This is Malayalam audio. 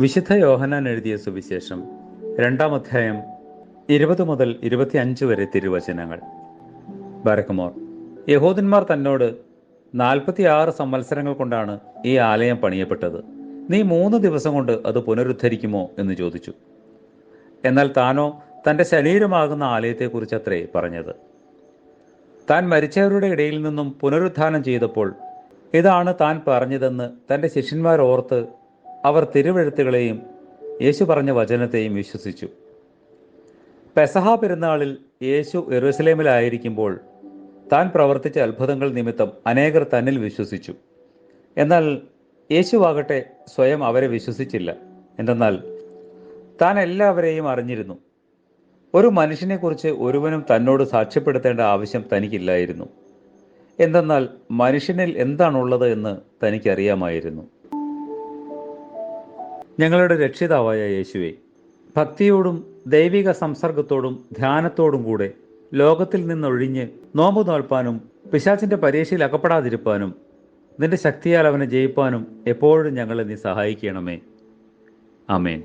വിശുദ്ധ യോഹനാൻ എഴുതിയ സുവിശേഷം രണ്ടാം അധ്യായം ഇരുപത് മുതൽ ഇരുപത്തിയഞ്ച് വരെ തിരുവചനങ്ങൾ. ബരക്കുമോർ യഹോദന്മാർ തന്നോട് നാൽപ്പത്തിയാറ് സംവത്സരങ്ങൾ കൊണ്ടാണ് ഈ ആലയം പണിയപ്പെട്ടത്. നീ മൂന്ന് ദിവസം കൊണ്ട് അത് പുനരുദ്ധരിക്കുമോ എന്ന് ചോദിച്ചു. എന്നാൽ താനോ തന്റെ ശരീരമാകുന്ന ആലയത്തെക്കുറിച്ച് അത്രേ പറഞ്ഞത്. താൻ മരിച്ചവരുടെ ഇടയിൽ നിന്നും പുനരുത്ഥാനം ചെയ്തപ്പോൾ ഇതാണ് താൻ പറഞ്ഞതെന്ന് തന്റെ ശിഷ്യന്മാർ ഓർത്ത് അവർ തിരുവഴുത്തുകളെയും യേശു പറഞ്ഞ വചനത്തെയും വിശ്വസിച്ചു. പെസഹ പെരുന്നാളിൽ യേശു എറുസലേമിലായിരിക്കുമ്പോൾ താൻ പ്രവർത്തിച്ച അത്ഭുതങ്ങൾ നിമിത്തം അനേകർ തന്നിൽ വിശ്വസിച്ചു. എന്നാൽ യേശുവാകട്ടെ സ്വയം അവരെ വിശ്വസിച്ചില്ല. എന്തെന്നാൽ താൻ എല്ലാവരെയും അറിഞ്ഞിരുന്നു. ഒരു മനുഷ്യനെക്കുറിച്ച് ഒരുവനും തന്നോട് സാക്ഷ്യപ്പെടുത്തേണ്ട ആവശ്യം തനിക്കില്ലായിരുന്നു. എന്തെന്നാൽ മനുഷ്യനിൽ എന്താണുള്ളത് എന്ന് തനിക്കറിയാമായിരുന്നു. ഞങ്ങളുടെ രക്ഷിതാവായ യേശുവെ ഭക്തിയോടും ദൈവിക സംസർഗത്തോടും ധ്യാനത്തോടും കൂടെ ലോകത്തിൽ നിന്നൊഴിഞ്ഞ് നോമ്പ് നോൽപ്പാനും പിശാചിന്റെ പരീക്ഷയിൽ അകപ്പെടാതിരിപ്പാനും നിന്റെ ശക്തിയാൽ അവനെ ജയിപ്പാനും എപ്പോഴും ഞങ്ങളെ നീ സഹായിക്കണമേ. ആമേൻ.